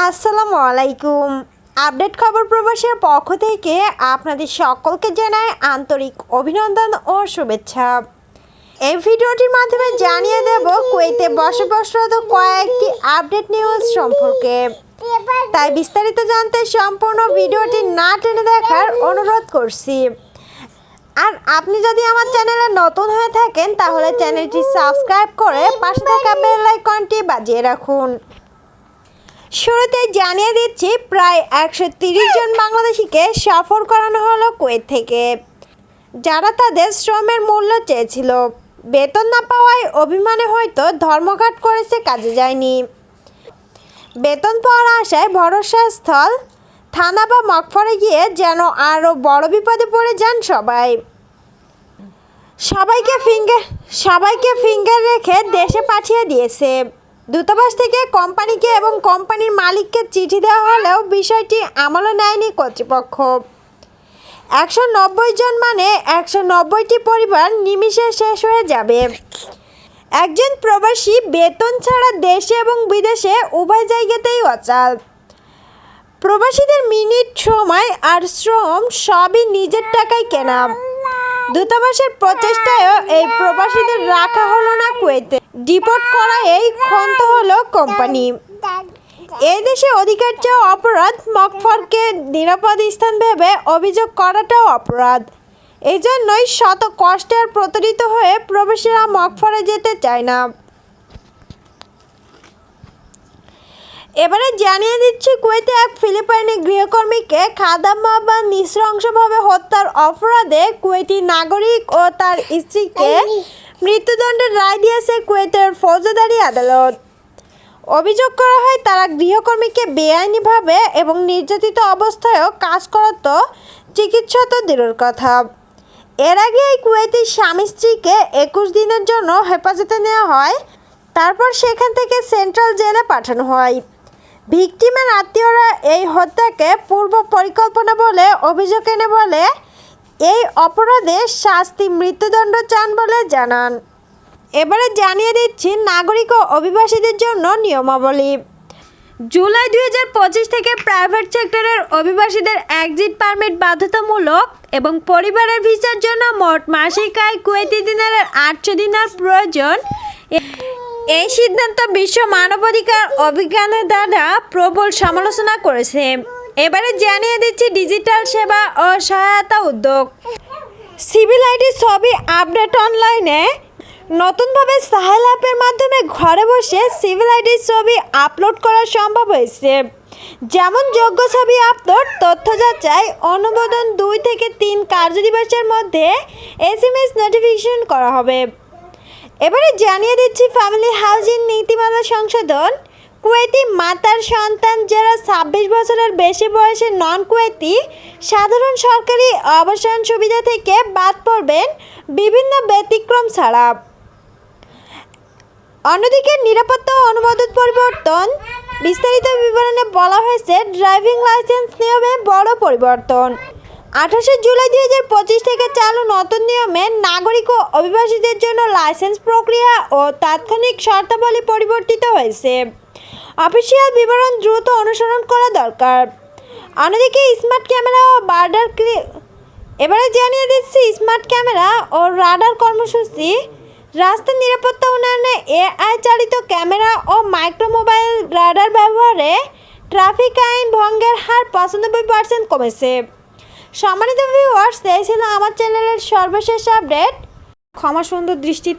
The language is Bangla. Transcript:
আসসালামু আলাইকুম। আপডেট খবর প্রবাসের পক্ষ থেকে আপনাদের সকলকে জানাই আন্তরিক অভিনন্দন ও শুভেচ্ছা। এই ভিডিওটির মাধ্যমে জানিয়ে দেব কুয়েতে বসবাসরত কয়েকটি আপডেট নিউজ সম্পর্কে। তাই বিস্তারিত জানতে সম্পূর্ণ ভিডিওটি না টেনে দেখার অনুরোধ করছি। আর আপনি যদি আমার চ্যানেলে নতুন হয়ে থাকেন, তাহলে চ্যানেলটি সাবস্ক্রাইব করে পাশে থাকা বেল আইকনটি বাজিয়ে রাখুন। শুরুতে জানিয়ে দিচ্ছি, প্রায় একশো জন বাংলাদেশিকে সফর করানো হলো কুয়েত থেকে। যারা তাদের শ্রমের মূল্য চেয়েছিল। বেতন না পাওয়ায় অভিমানে হয়তো ধর্মঘাট করেছে কাজে যায়নি। বেতন পাওয়ার আশায় ভরসা স্থল, থানা বা মকফরে গিয়ে যেন আরও বড় বিপদে পড়ে যান সবাই। সবাইকে ফিঙ্গার সবাইকে ফিঙ্গার রেখে দেশে পাঠিয়ে দিয়েছে। দূতাবাস থেকে কোম্পানিকে এবং কোম্পানির মালিককে চিঠি দেওয়া হলেও বিষয়টি আমলে নেয়নি কর্তৃপক্ষ। একশো নব্বই জন মানে একশো নব্বইটি পরিবার নিমিষে শেষ হয়ে যাবে। একজন প্রবাসী বেতন ছাড়া দেশে এবং বিদেশে উভয় জায়গাতেই অচাল। প্রবাসীদের মিনিট, সময় আর শ্রম সবই নিজের টাকায় কেনা। দূতাবাসের প্রচেষ্টায়ও এই প্রবাসীদের রাখা হলো না কুয়েতে। ডিপোর্ট করা এই ক্ষন্ত হলো কোম্পানি। এই দেশে অধিকার চাওয়া অপরাধ, মকফরকে নিরাপদ স্থান ভেবে অভিযোগ করাটাও অপরাধ। এই জন্যই শত কষ্টের প্রতারিত হয়ে প্রবাসীরা মকফরে যেতে চায় না। এবারে জানিয়ে দিচ্ছি কুয়েতে এক ফিলিপাইনি গৃহকর্মীকে খাদাম্মা বা নৃশংসভাবে হত্যার অপরাধে কুয়েতি নাগরিক ও তার স্ত্রীকে মৃত্যুদণ্ডের রায় দিয়েছে কুয়েতের ফৌজদারি আদালত। অভিযোগ করা হয়, তারা গৃহকর্মীকে বেআইনিভাবে এবং নির্যাতিত অবস্থায়ও কাজ করত চিকিৎসা তো দূরের কথা। এর আগে এই কুয়েতি স্বামী স্ত্রীকে একুশ দিনের জন্য হেফাজতে নেওয়া হয়, তারপর সেখান থেকে সেন্ট্রাল জেলে পাঠানো হয়। ভিকটিমের আত্মীয়রা এই হত্যাকে পূর্ব পরিকল্পনা বলে অভিযোগ এনে বলে, এই অপরাধে শাস্তি মৃত্যুদণ্ড চান বলে জানান। এবারে জানিয়ে দিচ্ছি নাগরিক ও অভিবাসীদের জন্য নিয়মাবলী। জুলাই দুই হাজার পঁচিশ থেকে প্রাইভেট সেক্টরের অভিবাসীদের এক্সিট পারমিট বাধ্যতামূলক এবং পরিবারের ভিসার জন্য মোট মাসিক আয় কুয়েতি দিনারের আটশো দিনার প্রয়োজন। এই সিদ্ধান্ত বিশ্ব মানবাধিকার অভিজ্ঞানের দ্বারা প্রবল সমালোচনা করেছে। এবারে জানিয়ে দিচ্ছি ডিজিটাল সেবা ও সহায়তা উদ্যোগ। সিভিল আইডি ছবি আপডেট অনলাইনে নতুনভাবে সাহেল অ্যাপের মাধ্যমে ঘরে বসে সিভিল আইডির ছবি আপলোড করা সম্ভব হয়েছে। যেমন যোগ্য ছবি আপলোড, তথ্য যাচাই, অনুমোদন দুই থেকে তিন কার্যদিবসের মধ্যে এস এম এস নোটিফিকেশন করা হবে। এবারে জানিয়ে দিচ্ছি ফ্যামিলি হাউজিং নীতিমালা সংশোধন। কুয়েতি মাতার সন্তান যারা ছাব্বিশ বছরের বেশি বয়সে নন কুয়েতি সাধারণ সরকারি অবসান সুবিধা থেকে বাদ পড়বেন বিভিন্ন ব্যতিক্রম ছাড়া। অন্যদিকে নিরাপত্তা অনুমোদন পরিবর্তন, বিস্তারিত বিবরণে বলা হয়েছে ড্রাইভিং লাইসেন্স নিয়মে বড় পরিবর্তন। আঠাশে জুলাই দুই হাজার পঁচিশ থেকে চালু নতুন নিয়মে নাগরিক ও অভিবাসীদের জন্য লাইসেন্স প্রক্রিয়া ও তাৎক্ষণিক শর্তাবলী পরিবর্তিত হয়েছে। অফিসিয়াল বিবরণ দ্রুত অনুসরণ করা দরকার। অন্যদিকে স্মার্ট ক্যামেরা ও বার্ডার এবারে জানিয়ে দিচ্ছি স্মার্ট ক্যামেরা ও রাডার কর্মসূচি রাস্তা নিরাপত্তা উন্নয়নে এআই চালিত ক্যামেরা ও মাইক্রোমোবাইল রাডার ব্যবহারে ট্রাফিক আইন ভঙ্গের হার পঁচানব্বই পার্সেন্ট কমেছে। সম্মানিত ভিউয়ার্স এই ছিল আমার চ্যানেলের সর্বশেষ আপডেট ক্ষমা সুন্দর দৃষ্টিতে